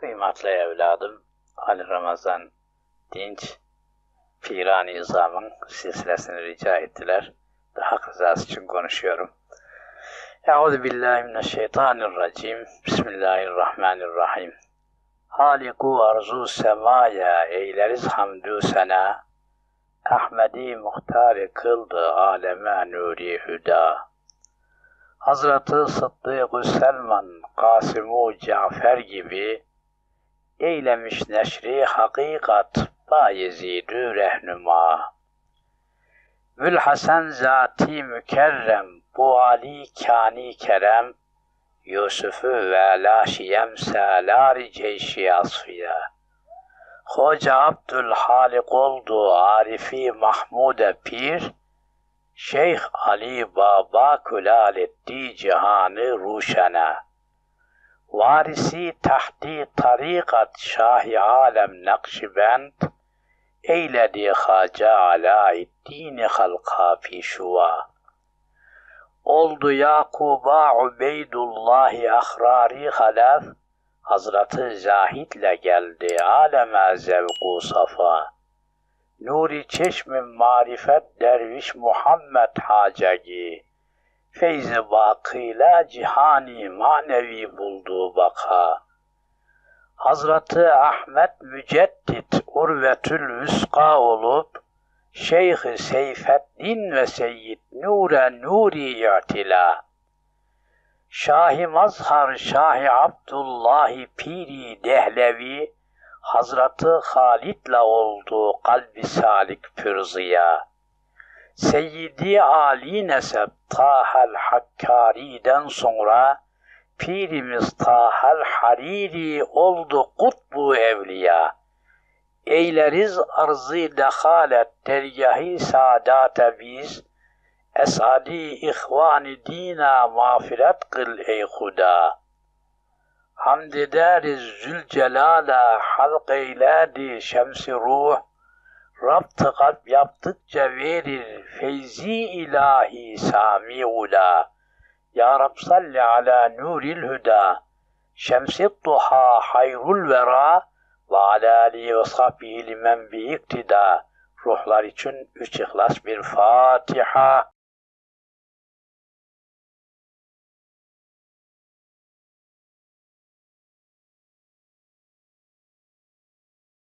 Kıymetli evladım Ali Ramazan Dinç Piran İzam'ın silsilesini rica ettiler. Daha kızası için konuşuyorum. Euzu billahi mineşşeytanirracim. Bismillahirrahmanirrahim. Haliku arzu semaya eyleriz hamdü sena. Ahmedi muhtarı kıldı aleme nuri hüda. Hazreti Sıddık-ı Selman, Kasım-ı Cafer gibi eylemiş neşri hakikat bayezidü rehnuma. Vülhasen zati mükerrem, bu Ali kani kerem, Yusuf'u ve laşiyem selari ceyşi asfiye. Hoca Abdülhalik oldu Arifi Mahmud-e Pir, Şeyh Ali Baba külal etti cihanı ruşene. Varisi tahdi tarikat Şahi Alem Nakşibend, eyledi Haca Alaeddin halka pişuva. Oldu Yakuba Ubeydullahi ahrari halef, Hazreti Zahid'le geldi aleme zevku safa. Nuri çeşmi marifet derviş Muhammed Hacagi, feyzi bakıyla cihani manevi buldu baka. Hazreti Ahmet Müceddit Urvetül Vüska olup, Şeyh Seyfeddin ve Seyyid Nure Nuri i'tila. Şahi Mazhar Şahi Abdullahi Piri Dehlevi Hazreti Halid'le oldu kalbi salik pürziya. Seyyidi Ali Nesep Tahal Hakkari'den sonra Pirimiz Tahal Hariri oldu kutbu evliya. Eyleriz arzı dehalet dergâhi saadate biz, esadi ihvani dina mağfiret kıl ey Huda. Hamd ederiz Zülcelal'a halk eyledi şemsi ruh, Rabb'tı kalp yaptıkça verir feyzi ilahi sami ula. Ya Rab salli ala nuril huda, şemsi duha hayrul vera, ve ala alihi ve sahbihi limen bi iktida. Ruhlar için üç ihlas bir Fatiha.